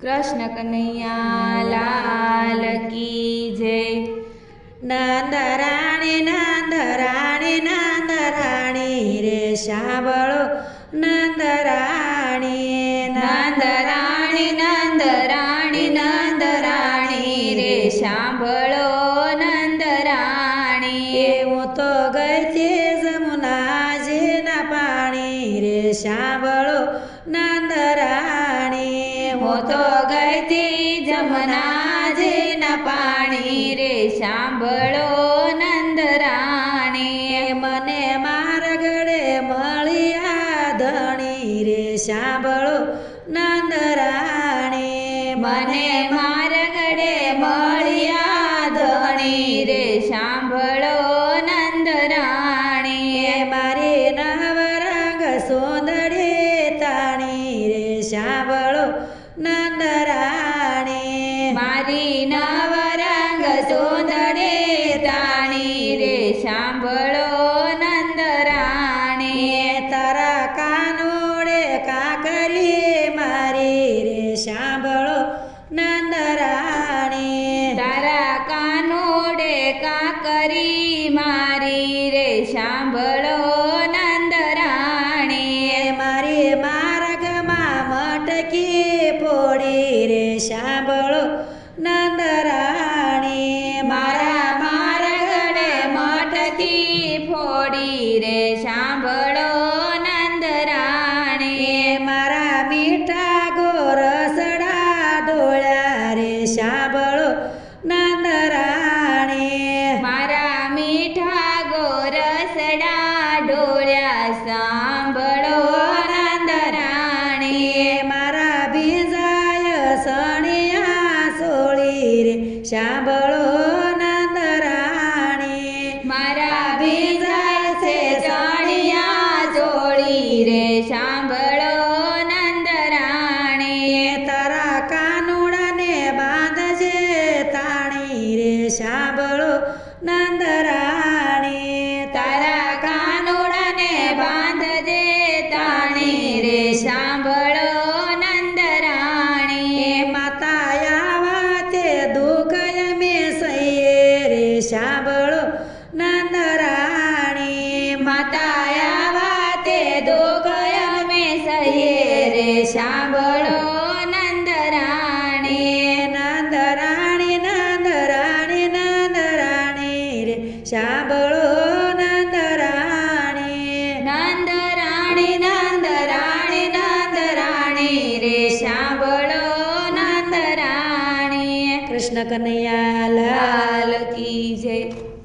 કૃષ્ણ કનૈયા લાલ કી જય નંદરાણી નંદરાણી નંદરાણી રે સાંભળો નંદરાણી નંદરાણી નંદરાણી નંદરાણી રે સાંભળો નંદરાણી હું તો ગઈ તે જમુનાજીના પાણી રે સાંભળો તો ગઈતી જમનાજીના પાણી રે, સાંભળો નંદરાણી મને મારગડે મળ્યા ધણી રે, સાંભળો નંદરાણી મને મારગડે મળ્યા ધણી રે, સાંભળો નંદરાણી મારી નવરંગ સુંદરી તાણી રે, સાંભળો નંદરાણી મારી નવરંગ સુંદરે તાણી રે સાંભળો નંદરાણે તારા કાનોડે કાકરી મારી રે સાંભળો નંદરાણે તારા કાનોડે કાકરી મારી રે સાંભળો शाबळ नंदराणी मारा मारा घडे मठकी फोडी रे शांबळ नंदराणी मारा मिठा गोरसडा डोळ्या रे शाबळ नंदराणी मारा मिठा गोरसडा डोळ्यासा 下班了 સાંભળો નંદરાણી નંદરાણી નંદરાણી નંદરાણી રે. સાંભળો નંદરાણી. નંદરાણી નંદરાણી નંદરાણી રે. સાંભળો નંદરાણી. કૃષ્ણ કનૈયા લાલ લાલ કી જય.